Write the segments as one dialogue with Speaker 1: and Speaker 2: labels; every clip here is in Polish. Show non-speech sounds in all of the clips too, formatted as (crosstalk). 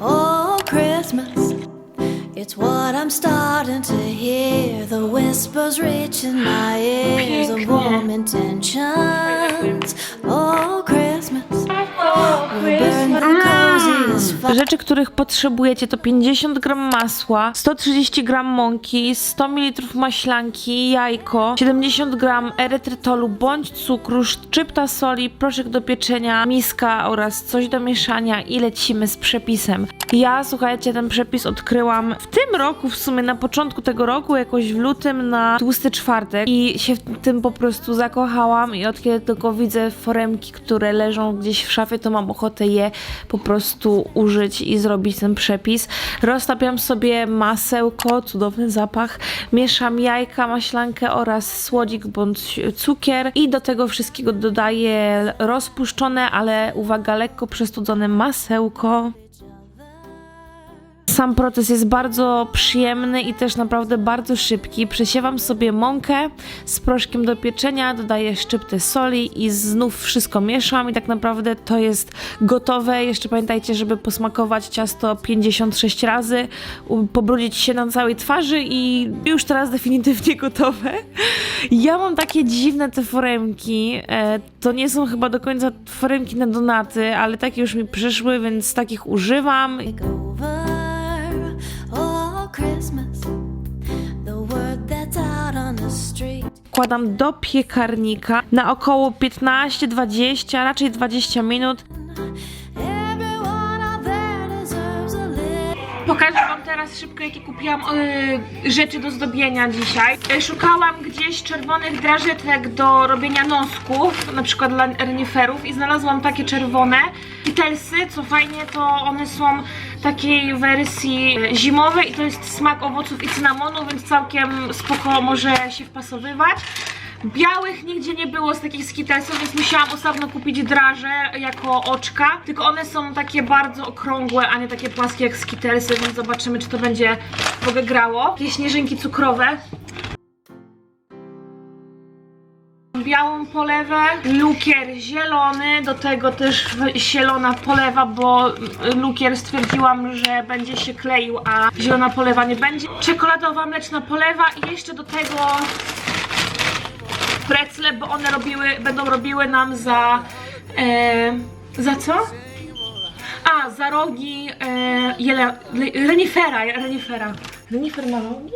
Speaker 1: Oh, Christmas. It's what I'm starting to hear. The whispers reaching my ears of warm intentions. Oh, Christmas. We'll burn the fire.
Speaker 2: Rzeczy, których potrzebujecie to 50 gram masła, 130 gram mąki, 100 ml maślanki, jajko, 70 gram erytrytolu bądź cukru, szczypta soli, proszek do pieczenia, miska oraz coś do mieszania i lecimy z przepisem. Ja, słuchajcie, ten przepis odkryłam w tym roku, w sumie na początku tego roku, jakoś w lutym na tłusty czwartek i się w tym po prostu zakochałam i od kiedy tylko widzę foremki, które leżą gdzieś w szafie, to mam ochotę je po prostu użyć i zrobić ten przepis. Roztapiam sobie masełko, cudowny zapach, mieszam jajka, maślankę oraz słodzik bądź cukier i do tego wszystkiego dodaję rozpuszczone, ale uwaga, lekko przestudzone masełko. Sam proces jest bardzo przyjemny i też naprawdę bardzo szybki. Przesiewam sobie mąkę z proszkiem do pieczenia, dodaję szczyptę soli i znów wszystko mieszam i tak naprawdę to jest gotowe. Jeszcze pamiętajcie, żeby posmakować ciasto 56 razy, pobrudzić się na całej twarzy i już teraz definitywnie gotowe. Ja mam takie dziwne te foremki. E, to nie są chyba do końca foremki na donaty, ale takie już mi przyszły, więc takich używam. Wkładam do piekarnika na około 15-20, raczej 20 minut. Pokażę Wam teraz szybko, jakie kupiłam y, rzeczy do zdobienia dzisiaj. Y, szukałam gdzieś czerwonych drażetek do robienia nosków, na przykład dla reniferów i znalazłam takie czerwone kitelsy, co fajnie, to one są takiej wersji y, zimowej i to jest smak owoców i cynamonu, więc całkiem spoko może się wpasowywać. Białych nigdzie nie było z takich skitelsów, więc musiałam osobno kupić draże jako oczka. Tylko one są takie bardzo okrągłe, a nie takie płaskie jak skitelsy, więc zobaczymy, czy to będzie w ogóle grało. Jakieś śnieżynki cukrowe. Białą polewę, lukier zielony, do tego też zielona polewa, bo lukier stwierdziłam, że będzie się kleił, a zielona polewa nie będzie. Czekoladowa mleczna polewa i jeszcze do tego precle, bo one robiły, będą robiły nam za. E, za co? A, za rogi e, jele, le, renifera, renifera. Renifer ma rogi?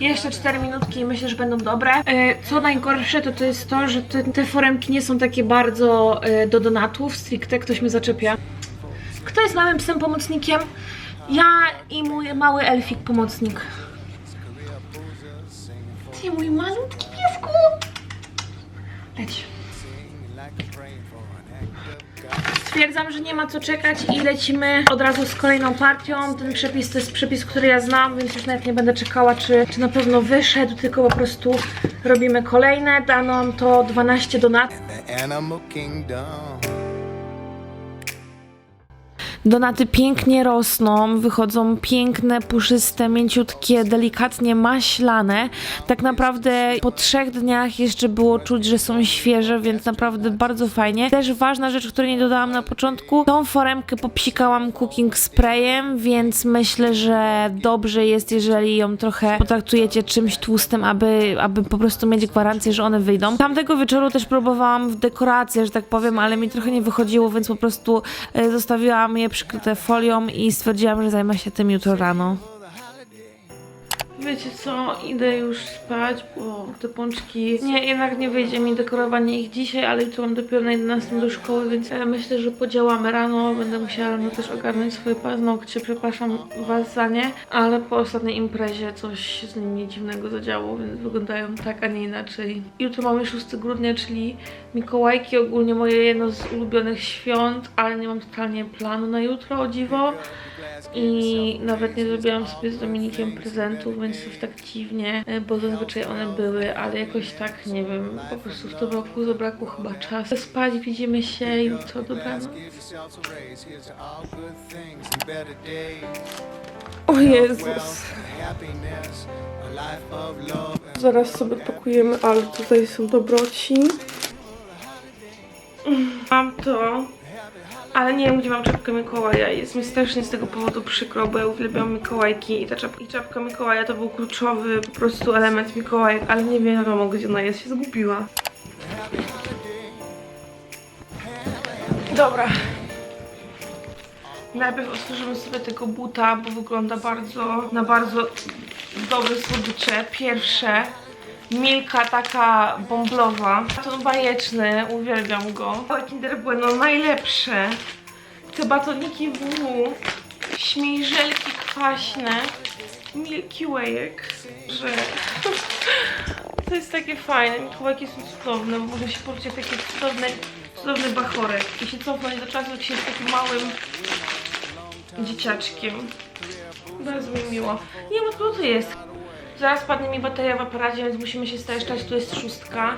Speaker 2: Jeszcze 4 minutki i myślę, że będą dobre. E, Co najgorsze, to to jest to, że te, te foremki nie są takie bardzo e, do donatów stricte. Ktoś mnie zaczepia. Kto jest małym psem pomocnikiem? Ja i mój mały elfik pomocnik. Ty mój malutki piesku! Leć. Stwierdzam, że nie ma co czekać i lecimy od razu z kolejną partią. Ten przepis to jest przepis, który ja znam, więc już nawet nie będę czekała, czy, czy na pewno wyszedł, tylko po prostu robimy kolejne. Dano nam to 12 donat. Donaty pięknie rosną, wychodzą piękne, puszyste, mięciutkie, delikatnie maślane. Tak naprawdę po trzech dniach jeszcze było czuć, że są świeże, więc naprawdę bardzo fajnie. Też ważna rzecz, której nie dodałam na początku, tą foremkę popsikałam cooking sprayem, więc myślę, że dobrze jest, jeżeli ją trochę potraktujecie czymś tłustym, aby, aby po prostu mieć gwarancję, że one wyjdą. Tamtego wieczoru też próbowałam w dekorację, że tak powiem, ale mi trochę nie wychodziło, więc po prostu e, zostawiłam je przykryte folią i stwierdziłam, że zajmę się tym jutro rano. Wiecie co, idę już spać, bo te pączki... Nie, jednak nie wyjdzie mi dekorowanie ich dzisiaj, ale jutro mam dopiero na 11 do szkoły, więc myślę, że podziałamy rano. Będę musiała rano też ogarnąć swoje paznokcie, przepraszam was za nie, ale po ostatniej imprezie coś z nimi dziwnego zadziało, więc wyglądają tak, a nie inaczej. Jutro mamy 6 grudnia, czyli Mikołajki, ogólnie moje jedno z ulubionych świąt, ale nie mam totalnie planu na jutro, o dziwo. I nawet nie zrobiłam sobie z Dominikiem prezentów, więc to tak dziwnie, e, bo zazwyczaj one były, ale jakoś tak, nie wiem, po prostu w tym roku zabrakło chyba czasu. Spać, widzimy się jutro, dobranoc. O Jezus. Zaraz sobie pakujemy, ale tutaj są dobroci. Mam to. Ale nie wiem, gdzie mam czapkę Mikołaja. Jest mi strasznie z tego powodu przykro, bo ja uwielbiam Mikołajki i ta czapka, i czapka Mikołaja to był kluczowy po prostu element Mikołajek, ale nie wiadomo, gdzie ona jest, się zgubiła. Dobra. Najpierw otworzymy sobie tego buta, bo wygląda bardzo, na bardzo dobre słodycze. Pierwsze. Milka taka bąblowa. Baton bajeczny, uwielbiam go. Małe Kinder Bueno, najlepsze. Te batoniki WW. Śmiżelki kwaśne. Milky Wayek. Że... (laughs) To jest takie fajne. Mikołajki są cudowne, bo mogę się poczuć jak taki cudowny, cudowny bachorek. I się cofnąć do czasu, jak się jest takim małym dzieciaczkiem. Bardzo mi miło. Nie wiem, co to jest. Zaraz padnie mi bateria w aparacie, więc musimy się streszczać. Tu jest szóstka.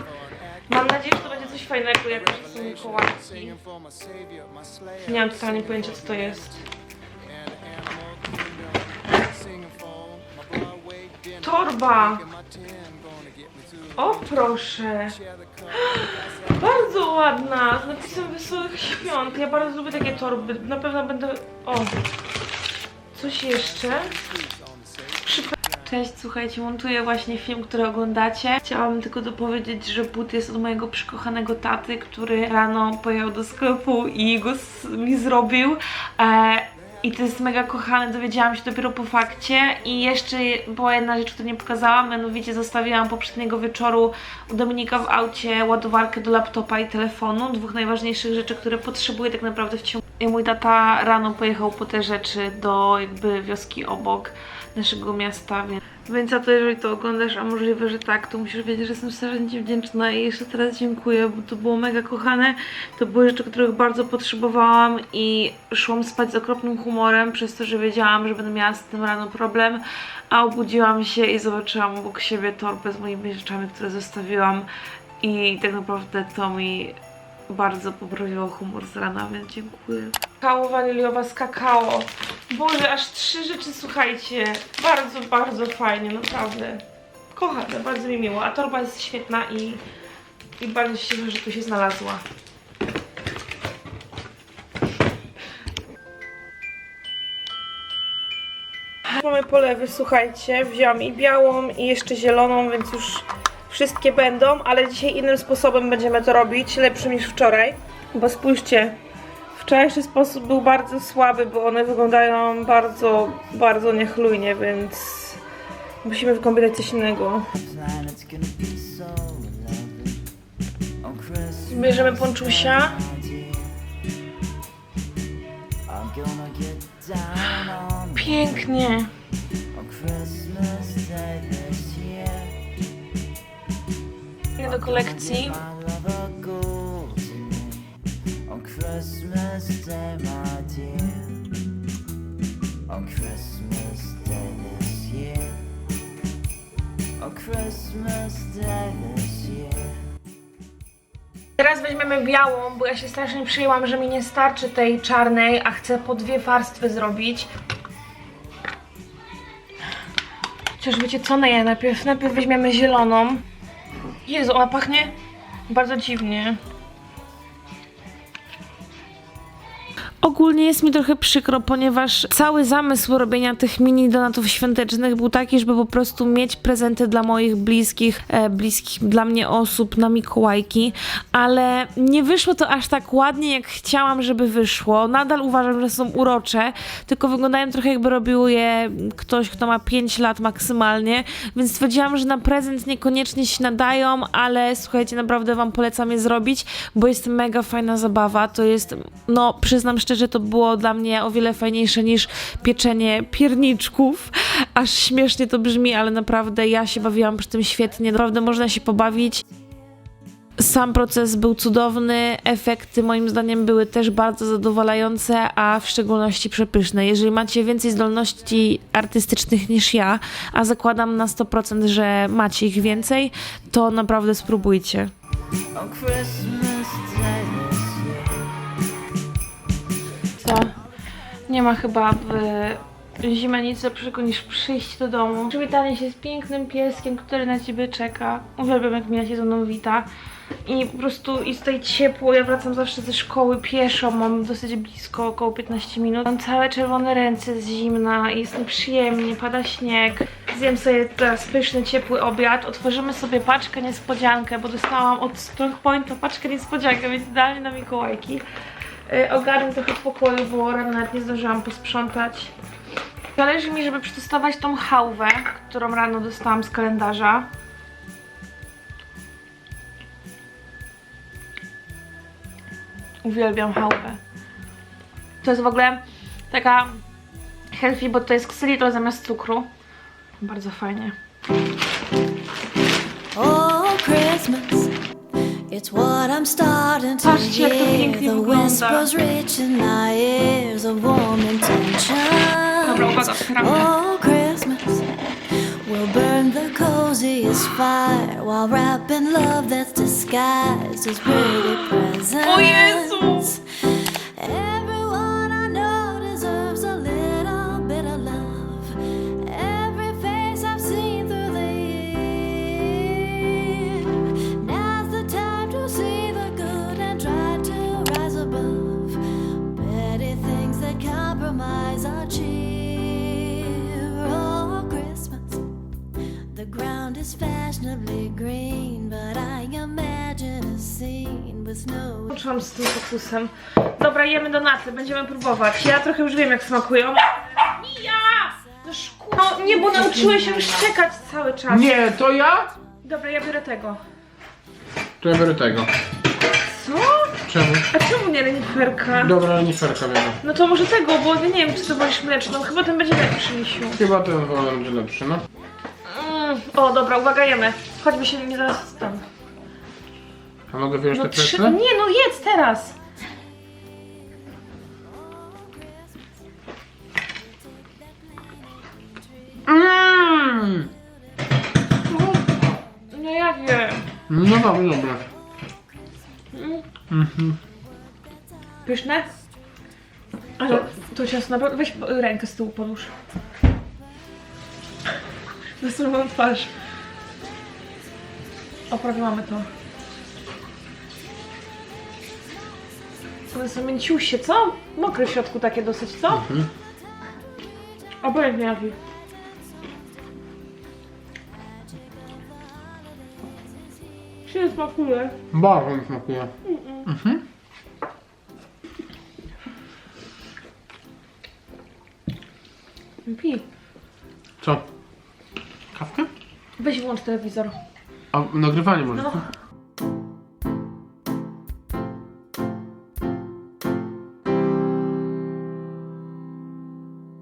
Speaker 2: Mam nadzieję, że to będzie coś fajnego, jak że są Mikołajki. Nie mam totalnie pojęcia, co to jest. Torba! O, proszę! Bardzo ładna! Z napisem Wesołych Świąt. Ja bardzo lubię takie torby. Na pewno będę... O! Coś jeszcze? Cześć, słuchajcie, montuję właśnie film, który oglądacie. Chciałam tylko dopowiedzieć, że but jest od mojego przykochanego taty, który rano pojechał do sklepu i go mi zrobił. E, I to jest mega kochane, dowiedziałam się dopiero po fakcie. I jeszcze była jedna rzecz, której nie pokazałam, mianowicie zostawiłam poprzedniego wieczoru u Dominika w aucie ładowarkę do laptopa i telefonu, dwóch najważniejszych rzeczy, które potrzebuję tak naprawdę w ciągu. I mój tata rano pojechał po te rzeczy do jakby wioski obok naszego miasta, więc, więc za to jeżeli to oglądasz, a możliwe, że tak, to musisz wiedzieć, że jestem strasznie wdzięczna i jeszcze teraz dziękuję, bo to było mega kochane, to były rzeczy, których bardzo potrzebowałam i szłam spać z okropnym humorem, przez to, że wiedziałam, że będę miała z tym rano problem, a obudziłam się i zobaczyłam obok siebie torbę z moimi rzeczami, które zostawiłam i tak naprawdę to mi bardzo poprawiło humor z rana, więc dziękuję. Kakao waniliowa z kakao. Boże, aż trzy rzeczy, słuchajcie. Bardzo, bardzo fajnie, naprawdę. Kocham, bardzo mi miło. A torba jest świetna i, i bardzo się cieszę, że tu się znalazła. Mamy polewy, słuchajcie. Wziąłam i białą, i jeszcze zieloną, więc już wszystkie będą, ale dzisiaj innym sposobem będziemy to robić, lepszym niż wczoraj. Bo spójrzcie, wczorajszy sposób był bardzo słaby, bo one wyglądają bardzo, bardzo niechlujnie, więc musimy wykombinować coś innego. Bierzemy ponczusia. Pięknie.
Speaker 3: This year.
Speaker 2: Teraz weźmiemy białą, bo ja się strasznie przyjęłam, że mi nie starczy tej czarnej, a chcę po dwie warstwy zrobić. Chociaż wiecie co, no ja najpierw, najpierw weźmiemy zieloną. Jezu, ona pachnie bardzo dziwnie. Ogólnie jest mi trochę przykro, ponieważ cały zamysł robienia tych mini donatów świątecznych był taki, żeby po prostu mieć prezenty dla moich bliskich, e, bliskich dla mnie osób na Mikołajki, ale nie wyszło to aż tak ładnie, jak chciałam, żeby wyszło. Nadal uważam, że są urocze, tylko wyglądają trochę jakby robił je ktoś, kto ma 5 lat maksymalnie, więc stwierdziłam, że na prezent niekoniecznie się nadają, ale słuchajcie, naprawdę wam polecam je zrobić, bo jest mega fajna zabawa. To jest, no przyznam szczerze, to było dla mnie o wiele fajniejsze niż pieczenie pierniczków. Aż śmiesznie to brzmi, ale naprawdę ja się bawiłam przy tym świetnie. Naprawdę można się pobawić. Sam proces był cudowny, efekty moim zdaniem były też bardzo zadowalające, a w szczególności przepyszne. Jeżeli macie więcej zdolności artystycznych niż ja, a zakładam na 100%, że macie ich więcej, to naprawdę spróbujcie. Nie ma chyba w zimę nic lepszego niż przyjść do domu. Przywitanie się z pięknym pieskiem, który na ciebie czeka. Uwielbiam jak Mia się ze mną wita. i po prostu jest tutaj ciepło. Ja wracam zawsze ze szkoły pieszo, mam dosyć blisko, około 15 minut. Mam całe czerwone ręce z zimna, jest nieprzyjemnie, pada śnieg. Zjem sobie teraz pyszny, ciepły obiad. Otworzymy sobie paczkę niespodziankę, bo dostałam od Strong Pointa paczkę niespodziankę, więc idealnie na Mikołajki. Yy, ogarnę trochę pokoju, bo rano nawet nie zdążyłam posprzątać. Zależy mi, żeby przetestować tą hałwę, którą rano dostałam z kalendarza. Uwielbiam hałwę. To jest w ogóle taka healthy, bo to jest ksylitol zamiast cukru. Bardzo fajnie.
Speaker 1: Oh, Christmas. It's what I'm starting to
Speaker 2: Patrzcie, jak to
Speaker 1: hear.
Speaker 2: pięknie
Speaker 1: The
Speaker 2: wygląda.
Speaker 1: whispers reach in my ears of warm intention.
Speaker 2: Dobra, uwaga, otwieramy.
Speaker 1: Oh, Christmas. We'll burn the coziest fire while wrapping love that's disguised as pretty presents.
Speaker 2: O Jezu!
Speaker 1: Everyone no
Speaker 2: Skończyłam z tym fokusem. Dobra, jemy donaty, będziemy próbować. Ja trochę już wiem, jak smakują. Mija! No szku... No nie, bo nauczyłeś się już czekać cały czas.
Speaker 4: Nie, to ja?
Speaker 2: Dobra, ja biorę tego.
Speaker 4: To ja biorę tego.
Speaker 2: Co?
Speaker 4: Czemu?
Speaker 2: A czemu nie reniferka?
Speaker 4: Dobra, reniferka biorę.
Speaker 2: No to może tego, bo ja nie wiem, czy to wolisz mleczną. Chyba ten będzie lepszy, Misiu.
Speaker 4: Chyba ten wolę będzie lepszy, no.
Speaker 2: Mm. O, dobra, uwaga, jemy. Choćby się nie zaraz tam.
Speaker 4: A mogę wziąć
Speaker 2: No
Speaker 4: te
Speaker 2: trzy... Nie, no jedz teraz.
Speaker 4: Mmm!
Speaker 2: No ja wiem.
Speaker 4: No dobra, dobra.
Speaker 2: Pyszne? Ale to ciasto naprawdę... Weź rękę z tyłu podłóż. Wysunąłem twarz. O, prawie mamy to. One są mięciusie, co? Mokre w środku takie dosyć, co?
Speaker 4: Mhm.
Speaker 2: Obojętnie jaki. Się smakuje.
Speaker 4: Bardzo mi smakuje.
Speaker 2: Pij.
Speaker 4: Co? Kawkę?
Speaker 2: Weź włącz telewizor.
Speaker 4: A nagrywanie może?
Speaker 2: No.